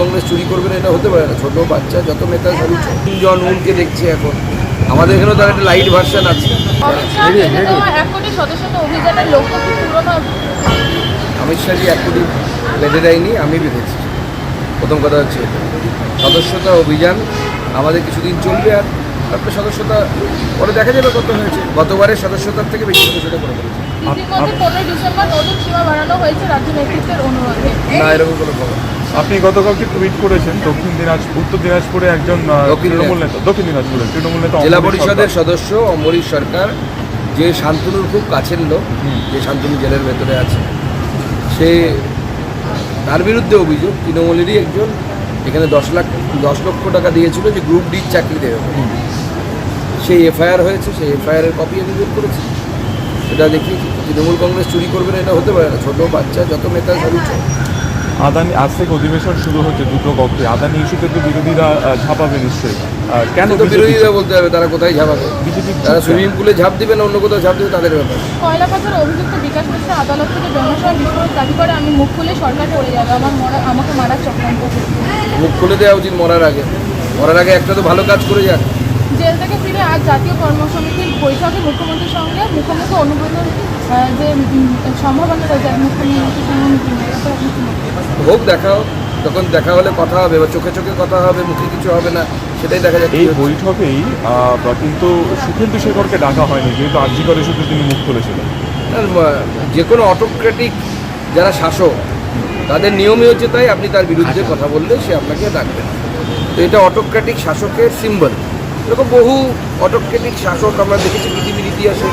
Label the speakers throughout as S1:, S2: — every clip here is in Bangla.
S1: কংগ্রেস চুরি করবে না এটা হতে পারে না। ছোটো বাচ্চা যত নেতা সবই চোর। জন উনকে দেখছি এখন। আমাদের এখানেও তার একটা লাইট ভার্সন আছে।
S2: অমিত
S1: শাহজি এক কোটি বেঁধে দেয়নি আমি বেঁধেছি। প্রথম কথা হচ্ছে এটা। সদস্যতা অভিযান আমাদের কিছুদিন চলবে আর তারপরে সদস্যতা পরে দেখা যাবে কত হয়েছে। গতবারের সদস্যতার থেকে বেশি সদস্যতা করে ফেলেছে না এরকম কোনো খবর
S3: আপনি গতকালকে টুইট করেছেন দক্ষিণ দিনাজপুর উত্তর দিনাজপুরে একজন তৃণমূল নেতা দক্ষিণ দিনাজপুরে তৃণমূল নেতা
S1: জেলা পরিষদের সদস্য অম্বরীশ সরকার যে শান্তনুর খুব কাছের লোক যে শান্তনু জেলের ভেতরে আছে সে তার বিরুদ্ধে অভিযোগ তৃণমূলেরই একজন এখানে দশ লাখ দশ লক্ষ টাকা দিয়েছিল যে গ্রুপ ডির চাকরি দেবে। সেই এফআইআর হয়েছে সেই এফআইআরের কপি আমি বের করেছি। সেটা দেখিয়েছি তৃণমূল কংগ্রেস চুরি করবে না এটা হতে পারে না। ছোটো বাচ্চা যত নেতা সবই।
S3: আদানি আজ থেকে অধিবেশন শুরু হচ্ছে দুটো কক্ষে। আদানি ইস্যুতে তো বিরোধীরা ঝাঁপাবে নিশ্চয়ই। কেন
S1: তো বিরোধীরা বলতে হবে তারা কোথায় ঝাঁপাবে?
S3: বিজেপি
S1: তারা সুইমিং পুলে ঝাঁপ দিবে না অন্য কোথাও ঝাঁপ দেবে তাদের ব্যাপার।
S2: কয়লা পাচার অভিযুক্ত বিকাশ মিশ্র আদালত থেকে জনসভা দাবি করে আমি মুখ খুলে সরকার পড়ে যাবে আমার মরা আমাকে মারার চক্রান্ত
S1: মুখ খুলে দেওয়া উচিত মরার আগে। মরার আগে একটা তো ভালো কাজ করে যাক।
S2: জেল থেকে ফিরে আজ জাতীয় কর্মসমিতির বৈঠকে মুখ্যমন্ত্রীর সঙ্গে মুখোমুখি অনুব্রত যে সম্ভাবনা রয়েছে মুখ্যমন্ত্রীর সঙ্গে।
S1: হোক দেখা হোক তখন দেখা হলে কথা হবে বা চোখে চোখে কথা হবে মুখে কিছু হবে না সেটাই দেখা যাচ্ছে।
S3: এই বৈঠকেই কিন্তু সুখেন্দু শেখরকে ডাকা হয়নি যেহেতু আর্জি করে শুধু তিনি মুখ খুলেছিলেন
S1: যে কোনো অটোক্রেটিক যারা শাসক তাদের নিয়মই হচ্ছে তাই আপনি তার বিরুদ্ধে কথা বললে সে আপনাকে ডাকবে তো এটা অটোক্রেটিক শাসকের সিম্বল এরকম বহু অটোক্রেটিক শাসক আমরা দেখেছি পৃথিবীর ইতিহাসে।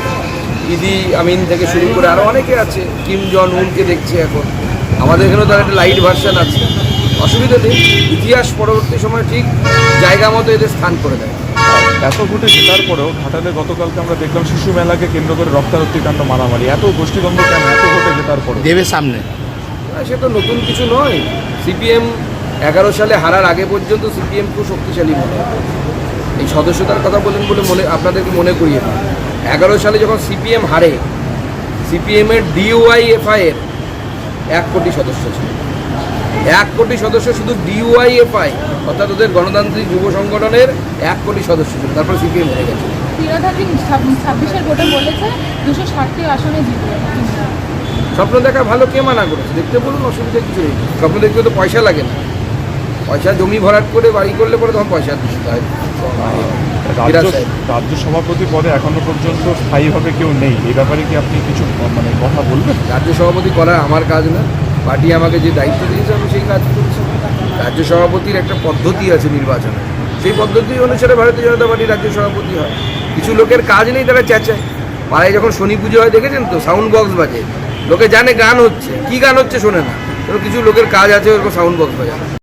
S1: ইদি আমিন থেকে শুরু করে আরও অনেকে আছে কিম জন উনকে দেখছি এখন। আমাদের এখানেও তার একটা লাইট ভার্সান আছে। অসুবিধা নেই ইতিহাস পরবর্তী সময় ঠিক জায়গা মতো এদের স্থান করে দেয়।
S3: এত ভোটে জেতার পরেও ঘাটালে গতকালকে আমরা দেখলাম শিশু মেলাকে কেন্দ্র করে রক্তারক্তি কাণ্ড মারামারি। এত গোষ্ঠীদ্বন্দ্ব কেন? এত ভোটে জেতার পরে
S4: দেবের সামনে।
S1: সে তো নতুন কিছু নয়। সিপিএম এগারো সালে হারার আগে পর্যন্ত সিপিএম খুব শক্তিশালী মনে হয়। এই সদস্যতার কথা বলেন বলে মনে আপনাদেরকে মনে করিয়ে দিই। এগারো সালে যখন সিপিএম হারে সিপিএমের ডিওয়াই এফআই এর এক কোটি সদস্য ছিল। এক কোটি সদস্য শুধু ডিওয়াই এফআই অর্থাৎ ওদের গণতান্ত্রিক যুব সংগঠনের এক কোটি সদস্য ছিল। তারপর সিপিএম হয়ে গেছে।
S2: ফিরাধাজি ছাব্বিশের ভোটে বলেছে দুশো ষাটটি আসনে জিতবে।
S1: স্বপ্ন দেখা ভালো কে মানা করেছে? দেখতে বলুন অসুবিধা কিছু নেই। স্বপ্ন দেখতে তো পয়সা লাগে না। পয়সা জমি ভরাট করে বাড়ি করলে পরে তখন পয়সা দিতে হয়।
S3: রাজ্য সভাপতি পদে এখনও পর্যন্ত স্থায়ীভাবে কেউ নেই। এই ব্যাপারে কি আপনি কিছু মানে কথা বলবেন?
S1: রাজ্য সভাপতি করা আমার কাজ না। পার্টি আমাকে যে দায়িত্ব দিয়েছে আমি সেই কাজ করছি রাজ্য সভাপতির একটা পদ্ধতি আছে নির্বাচনে। সেই পদ্ধতি অনুসারে ভারতীয় জনতা পার্টি রাজ্য সভাপতি হয়। কিছু লোকের কাজ নেই তারা চেঁচায়। পাড়ায় যখন শনি পুজো হয় দেখেছেন তো? সাউন্ড বক্স বাজে। লোকে জানে গান হচ্ছে। কি গান হচ্ছে শোনে না। কিছু লোকের কাজ আছে ওরকম সাউন্ড বক্স বাজানো।